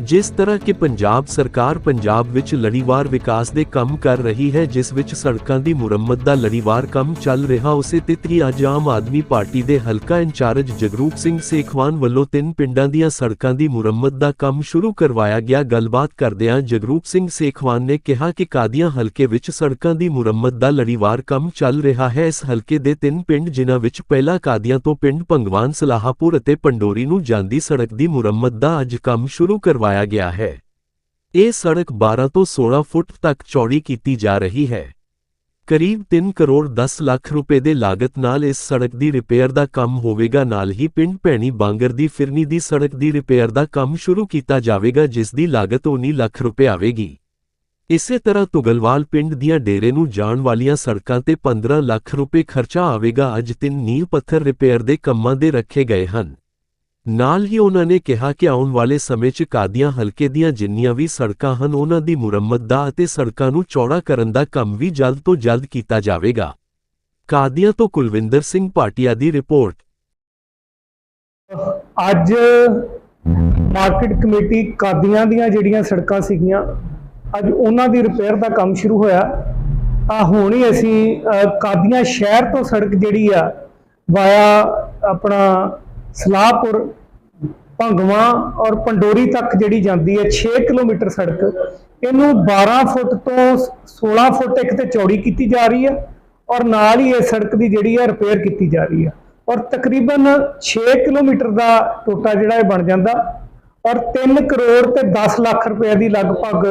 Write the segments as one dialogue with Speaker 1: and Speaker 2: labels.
Speaker 1: ਜਿਸ ਤਰ੍ਹਾਂ ਕਿ ਪੰਜਾਬ ਸਰਕਾਰ ਪੰਜਾਬ ਵਿੱਚ ਲੜੀਵਾਰ ਵਿਕਾਸ ਦੇ ਕੰਮ ਕਰ ਰਹੀ ਹੈ, ਜਿਸ ਵਿੱਚ ਸੜਕਾਂ ਦੀ ਮੁਰੰਮਤ ਦਾ ਲੜੀਵਾਰ ਕੰਮ ਚੱਲ ਰਿਹਾ, ਉਸੇ ਤਿਤਲੀ ਅੱਜ ਆਮ ਆਦਮੀ ਪਾਰਟੀ ਦੇ ਹਲਕਾ ਇੰਚਾਰਜ ਜਗਰੂਪ ਸਿੰਘ ਸੇਖਵਾਨ ਵੱਲੋਂ ਤਿੰਨ ਪਿੰਡਾਂ ਦੀਆਂ ਸੜਕਾਂ ਦੀ ਮੁਰੰਮਤ ਦਾ ਕੰਮ ਸ਼ੁਰੂ ਕਰਵਾਇਆ ਗਿਆ। ਗੱਲਬਾਤ ਕਰਦਿਆਂ ਜਗਰੂਪ ਸਿੰਘ ਸੇਖਵਾਨ ਨੇ ਕਿਹਾ ਕਿ ਕਾਦੀਆਂ ਹਲਕੇ ਵਿੱਚ ਸੜਕਾਂ ਦੀ ਮੁਰੰਮਤ ਦਾ ਲੜੀਵਾਰ ਕੰਮ ਚੱਲ ਰਿਹਾ ਹੈ। ਇਸ ਹਲਕੇ ਦੇ ਤਿੰਨ ਪਿੰਡ ਜਿਨ੍ਹਾਂ ਵਿੱਚ ਪਹਿਲਾ ਕਾਦੀਆਂ ਤੋਂ ਪਿੰਡ ਭੰਗਵਾਨ ਸਲਾਹਾਪੁਰ ਅਤੇ ਪੰਡੋਰੀ ਨੂੰ ਜਾਂਦੀ ਸੜਕ ਦੀ ਮੁਰੰਮਤ ਦਾ ਅੱਜ ਕੰਮ ਸ਼ੁਰੂ ਕਰਵਾਇਆ ਗਿਆ ਹੈ। ਇਹ ਸੜਕ 12 ਤੋਂ 16 ਫੁੱਟ ਤੱਕ ਚੌੜੀ ਕੀਤੀ ਜਾ ਰਹੀ ਹੈ। ਕਰੀਬ 3 ਕਰੋੜ 10 ਲੱਖ ਰੁਪਏ ਦੇ ਲਾਗਤ ਨਾਲ ਇਸ ਸੜਕ ਦੀ ਰਿਪੇਅਰ ਦਾ ਕੰਮ ਹੋਵੇਗਾ। ਨਾਲ ਹੀ ਪਿੰਡ ਭੈਣੀ ਬਾਂਗਰ ਦੀ ਫਿਰਨੀ ਦੀ ਸੜਕ ਦੀ ਰਿਪੇਅਰ ਦਾ ਕੰਮ ਸ਼ੁਰੂ ਕੀਤਾ ਜਾਵੇਗਾ, ਜਿਸ ਦੀ ਲਾਗਤ 19 ਲੱਖ ਰੁਪਏ ਆਵੇਗੀ। ਇਸੇ ਤਰ੍ਹਾਂ ਤੁਗਲਵਾਲ ਪਿੰਡ ਦੀਆਂ ਡੇਰੇ ਨੂੰ ਜਾਣ ਵਾਲੀਆਂ ਸੜਕਾਂ ਤੇ 15 ਲੱਖ ਰੁਪਏ ਖਰਚਾ ਆਵੇਗਾ। ਅੱਜ ਤਿੰਨ ਨੀਂਹ ਪੱਥਰ ਰਿਪੇਅਰ ਦੇ ਕੰਮਾਂ ਦੇ ਰੱਖੇ ਗਏ ਹਨ। ਨਾਲ ਹੀ ਉਹਨਾਂ ਨੇ ਕਿਹਾ ਕਿ ਆਉਣ ਵਾਲੇ ਸਮੇਂ 'ਚ ਕਾਦੀਆਂ ਹਲਕੇ ਦੀਆਂ ਜਿੰਨੀਆਂ ਵੀ ਸੜਕਾਂ ਹਨ, ਉਹਨਾਂ ਦੀ ਮੁਰੰਮਤ ਦਾ ਅਤੇ ਸੜਕਾਂ ਨੂੰ ਚੌੜਾ ਕਰਨ ਦਾ ਕੰਮ ਵੀ ਜਲਦ ਤੋਂ ਜਲਦ ਕੀਤਾ ਜਾਵੇਗਾ। ਕਾਦੀਆਂ ਤੋਂ ਕੁਲਵਿੰਦਰ ਸਿੰਘ ਭਾਟੀਆ ਦੀ ਰਿਪੋਰਟ।
Speaker 2: ਅੱਜ ਮਾਰਕੀਟ ਕਮੇਟੀ ਕਾਦੀਆਂ ਦੀਆਂ ਜਿਹੜੀਆਂ ਸੜਕਾਂ ਸੀਗੀਆਂ, ਅੱਜ ਉਹਨਾਂ ਦੀ ਰਿਪੇਅਰ ਦਾ ਕੰਮ ਸ਼ੁਰੂ ਹੋਇਆ। ਆ ਹੁਣ ਹੀ ਅਸੀਂ ਕਾਦੀਆਂ ਸ਼ਹਿਰ ਤੋਂ ਸੜਕ ਜਿਹੜੀ ਆ, ਵਾਇਆ ਆਪਣਾ ਸਲਾਹਪੁਰ ਭੰਗਵਾ ਔਰ ਪੰਡੋਰੀ ਤੱਕ ਜਿਹੜੀ ਜਾਂਦੀ ਹੈ 6 ਕਿਲੋਮੀਟਰ ਸੜਕ, ਇਹਨੂੰ 12 ਫੁੱਟ ਤੋਂ 16 ਫੁੱਟ ਇੱਕ ਤੇ ਚੌੜੀ ਕੀਤੀ ਜਾ ਰਹੀ ਹੈ ਔਰ ਨਾਲ ਹੀ ਇਹ ਸੜਕ ਦੀ ਜਿਹੜੀ ਹੈ ਰਿਪੇਅਰ ਕੀਤੀ ਜਾ ਰਹੀ ਹੈ। ਔਰ ਤਕਰੀਬਨ 6 ਕਿਲੋਮੀਟਰ ਦਾ ਟੋਟਾ ਜਿਹੜਾ ਇਹ ਬਣ ਜਾਂਦਾ ਔਰ 3 ਕਰੋੜ ਤੇ 10 ਲੱਖ ਰੁਪਏ ਦੀ ਲਗਭਗ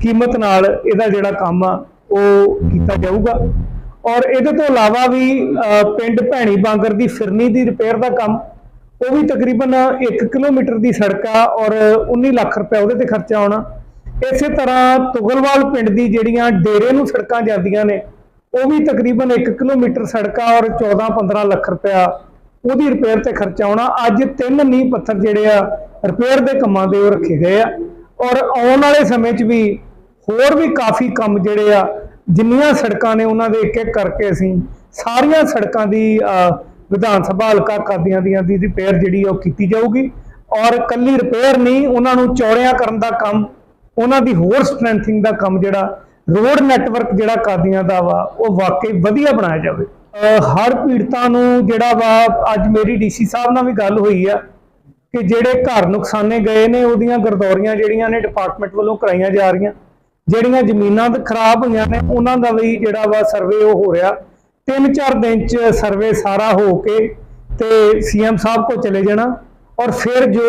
Speaker 2: ਕੀਮਤ ਨਾਲ ਇਹਦਾ ਜਿਹੜਾ ਕੰਮ ਆ, ਉਹ ਕੀਤਾ ਜਾਊਗਾ। ਔਰ ਇਹਦੇ ਤੋਂ ਇਲਾਵਾ ਵੀ ਪਿੰਡ ਭੈਣੀ ਬਾਂਗਰ ਦੀ ਫਿਰਨੀ ਦੀ ਰਿਪੇਅਰ ਦਾ ਕੰਮ ਉਹ ਵੀ ਤਕਰੀਬਨ 1 ਕਿਲੋਮੀਟਰ ਦੀ ਸੜਕ ਆ ਔਰ 19 ਲੱਖ ਰੁਪਏ ਉਹਦੇ ਤੇ ਖਰਚਾ ਆਉਣਾ। ਇਸੇ ਤਰ੍ਹਾਂ ਤੁਗਲਵਾਲ ਪਿੰਡ ਦੀ ਜਿਹੜੀਆਂ ਡੇਰੇ ਨੂੰ ਸੜਕਾਂ ਜਾਂਦੀਆਂ ਨੇ, ਉਹ ਵੀ ਤਕਰੀਬਨ 1 ਕਿਲੋਮੀਟਰ ਸੜਕਾਂ ਔਰ 14-15 ਲੱਖ ਰੁਪਇਆ ਉਹਦੀ ਰਿਪੇਅਰ ਤੇ ਖਰਚਾ ਆਉਣਾ। ਅੱਜ ਤਿੰਨ ਨੀਂਹ ਪੱਥਰ ਜਿਹੜੇ ਆ ਰਿਪੇਅਰ ਦੇ ਕੰਮਾਂ ਦੇ ਉਹ ਰੱਖੇ ਗਏ ਆ। ਔਰ ਆਉਣ ਵਾਲੇ ਸਮੇਂ 'ਚ ਵੀ ਹੋਰ ਵੀ ਕਾਫੀ ਕੰਮ ਜਿਹੜੇ ਆ, ਜਿੰਨੀਆਂ ਸੜਕਾਂ ਨੇ ਉਹਨਾਂ ਦੇ ਇੱਕ ਇੱਕ ਕਰਕੇ ਅਸੀਂ ਸਾਰੀਆਂ ਸੜਕਾਂ ਦੀ ਵਿਧਾਨ ਸਭਾ ਹਲਕਾ ਕਾਦੀਆਂ ਦੀਆਂ ਦੀ ਰਿਪੇਅਰ ਜਿਹੜੀ ਆ ਉਹ ਕੀਤੀ ਜਾਊਗੀ। ਔਰ ਕੱਲੀ ਰਿਪੇਅਰ ਨਹੀਂ, ਉਹਨਾਂ ਨੂੰ ਚੌੜਿਆਂ ਕਰਨ ਦਾ ਕੰਮ, ਉਹਨਾਂ ਦੀ ਹੋਰ ਸਟਰੈਂਥਿੰਗ ਦਾ ਕੰਮ ਜਿਹੜਾ ਰੋਡ ਨੈਟਵਰਕ ਜਿਹੜਾ ਕਾਦੀਆਂ ਦਾ ਵਾ, ਉਹ ਵਾਕਈ ਵਧੀਆ ਬਣਾਇਆ ਜਾਵੇ। ਹਰ ਪੀੜਤਾਂ ਨੂੰ ਜਿਹੜਾ ਵਾ, ਅੱਜ ਮੇਰੀ ਡੀਸੀ ਸਾਹਿਬ ਨਾਲ ਵੀ ਗੱਲ ਹੋਈ ਆ ਕਿ ਜਿਹੜੇ ਘਰ ਨੁਕਸਾਨੇ ਗਏ ਨੇ, ਉਹਦੀਆਂ ਗਰਦੌਰੀਆਂ ਜਿਹੜੀਆਂ ਨੇ ਡਿਪਾਰਟਮੈਂਟ ਵੱਲੋਂ ਕਰਾਈਆਂ ਜਾ ਰਹੀਆਂ, ਜਿਹੜੀਆਂ ਜ਼ਮੀਨਾਂ ਖਰਾਬ ਹੋਈਆਂ ਨੇ, ਉਹਨਾਂ ਦਾ ਵੀ ਜਿਹੜਾ ਵਾ ਸਰਵੇ ਉਹ ਹੋ ਰਿਹਾ। ਤਿੰਨ ਚਾਰ ਦਿਨ ਚ ਸਰਵੇ ਸਾਰਾ ਹੋ ਕੇ ਤੇ ਸੀਐਮ ਸਾਹਿਬ ਕੋ ਚਲੇ ਜਾਣਾ ਔਰ ਫਿਰ ਜੋ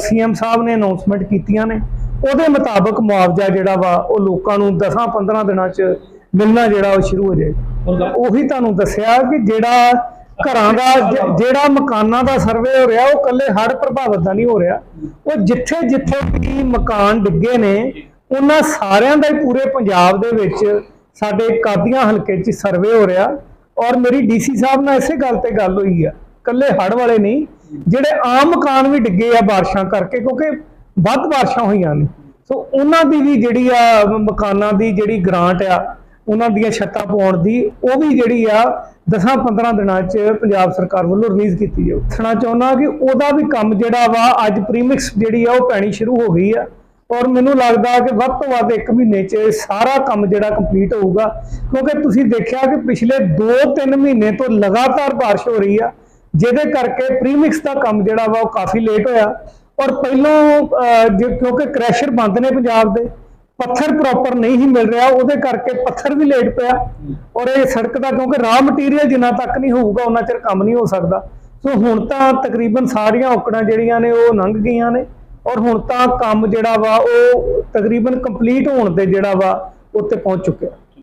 Speaker 2: ਸੀਐਮ ਸਾਹਿਬ ਨੇ ਅਨਾਉਂਸਮੈਂਟ ਕੀਤੀਆਂ ਨੇ, ਉਹਦੇ ਮੁਤਾਬਕ ਮੁਆਵਜ਼ਾ ਜਿਹੜਾ ਵਾ, ਉਹ ਲੋਕਾਂ ਨੂੰ 10-15 ਦਿਨਾਂ ਚ ਮਿਲਣਾ ਜਿਹੜਾ ਉਹ ਸ਼ੁਰੂ ਹੋ ਜਾਏਗਾ ਉਹੀ ਤੁਹਾਨੂੰ ਦੱਸਿਆ ਕਿ ਜਿਹੜਾ ਘਰਾਂ ਦਾ ਜਿਹੜਾ ਮਕਾਨਾਂ ਦਾ ਸਰਵੇ ਹੋ ਰਿਹਾ, ਉਹ ਕੱਲੇ ਹੜ੍ਹ ਪ੍ਰਭਾਵਿਤ ਦਾ ਨਹੀਂ ਹੋ ਰਿਹਾ। ਉਹ ਜਿੱਥੇ ਜਿੱਥੇ ਵੀ ਮਕਾਨ ਡਿੱਗੇ ਨੇ, ਉਹਨਾਂ ਸਾਰਿਆਂ ਦਾ ਹੀ ਪੂਰੇ ਪੰਜਾਬ ਦੇ ਵਿੱਚ ਸਾਡੇ ਕਾਦੀਆਂ ਹਲਕੇ 'ਚ ਸਰਵੇ ਹੋ ਰਿਹਾ ਔਰ ਮੇਰੀ ਡੀਸੀ ਸਾਹਿਬ ਨਾਲ ਇਸੇ ਗੱਲ ਤੇ ਗੱਲ ਹੋਈ ਆ ਕੱਲੇ ਹੜ੍ਹ ਵਾਲੇ ਨਹੀਂ, ਜਿਹੜੇ ਆਮ ਮਕਾਨ ਵੀ ਡਿੱਗੇ ਆ ਬਾਰਿਸ਼ਾਂ ਕਰਕੇ, ਕਿਉਂਕਿ ਵੱਧ ਬਾਰਿਸ਼ਾਂ ਹੋਈਆਂ ਨੇ। ਸੋ ਉਹਨਾਂ ਦੀ ਵੀ ਜਿਹੜੀ ਆ ਮਕਾਨਾਂ ਦੀ ਜਿਹੜੀ ਗ੍ਰਾਂਟ ਆ, ਉਹਨਾਂ ਦੀਆਂ ਛੱਤਾਂ ਪਾਉਣ ਦੀ, ਉਹ ਵੀ ਜਿਹੜੀ ਆ 10-15 ਦਿਨਾਂ 'ਚ ਪੰਜਾਬ ਸਰਕਾਰ ਵੱਲੋਂ ਰਿਲੀਜ਼ ਕੀਤੀ ਜਾਊ। ਦੱਸਣਾ ਚਾਹੁੰਦਾ ਕਿ ਉਹਦਾ ਵੀ ਕੰਮ ਜਿਹੜਾ ਵਾ, ਅੱਜ ਪ੍ਰੀਮਿਕਸ ਜਿਹੜੀ ਆ, ਉਹ ਪੈਣੀ ਸ਼ੁਰੂ ਹੋ ਗਈ ਆ। ਔਰ ਮੈਨੂੰ ਲੱਗਦਾ ਕਿ ਵੱਧ ਤੋਂ ਵੱਧ 1 ਮਹੀਨੇ 'ਚ ਇਹ ਸਾਰਾ ਕੰਮ ਜਿਹੜਾ ਕੰਪਲੀਟ ਹੋਊਗਾ, ਕਿਉਂਕਿ ਤੁਸੀਂ ਦੇਖਿਆ ਕਿ ਪਿਛਲੇ 2-3 ਮਹੀਨੇ ਤੋਂ ਲਗਾਤਾਰ ਬਾਰਿਸ਼ ਹੋ ਰਹੀ ਆ, ਜਿਹਦੇ ਕਰਕੇ ਪ੍ਰੀਮਿਕਸ ਦਾ ਕੰਮ ਜਿਹੜਾ ਵਾ ਉਹ ਕਾਫੀ ਲੇਟ ਹੋਇਆ। ਔਰ ਪਹਿਲੋਂ ਜੇ- ਕਿਉਂਕਿ ਕ੍ਰੈਸ਼ਰ ਬੰਦ ਨੇ ਪੰਜਾਬ ਦੇ, ਪੱਥਰ ਪ੍ਰੋਪਰ ਨਹੀਂ ਹੀ ਮਿਲ ਰਿਹਾ, ਉਹਦੇ ਕਰਕੇ ਪੱਥਰ ਵੀ ਲੇਟ ਪਿਆ। ਔਰ ਇਹ ਸੜਕ ਦਾ ਕਿਉਂਕਿ ਰਾਹ ਮਟੀਰੀਅਲ ਜਿੰਨਾ ਤੱਕ ਨਹੀਂ ਹੋਊਗਾ ਉਹਨਾਂ ਚਿਰ ਕੰਮ ਨਹੀਂ ਹੋ ਸਕਦਾ। ਸੋ ਹੁਣ ਤਾਂ ਤਕਰੀਬਨ ਸਾਰੀਆਂ ਔਕੜਾਂ ਜਿਹੜੀਆਂ ਨੇ, ਉਹ ਲੰਘ ਗਈਆਂ ਨੇ। ਔਰ ਹੁਣ ਤਾਂ ਕੰਮ ਜਿਹੜਾ ਵਾ ਉਹ ਤਕਰੀਬਨ ਕੰਪਲੀਟ ਹੋਣ ਤੇ ਜਿਹੜਾ ਵਾ ਉੱਤੇ ਪਹੁੰਚ ਚੁੱਕਿਆ।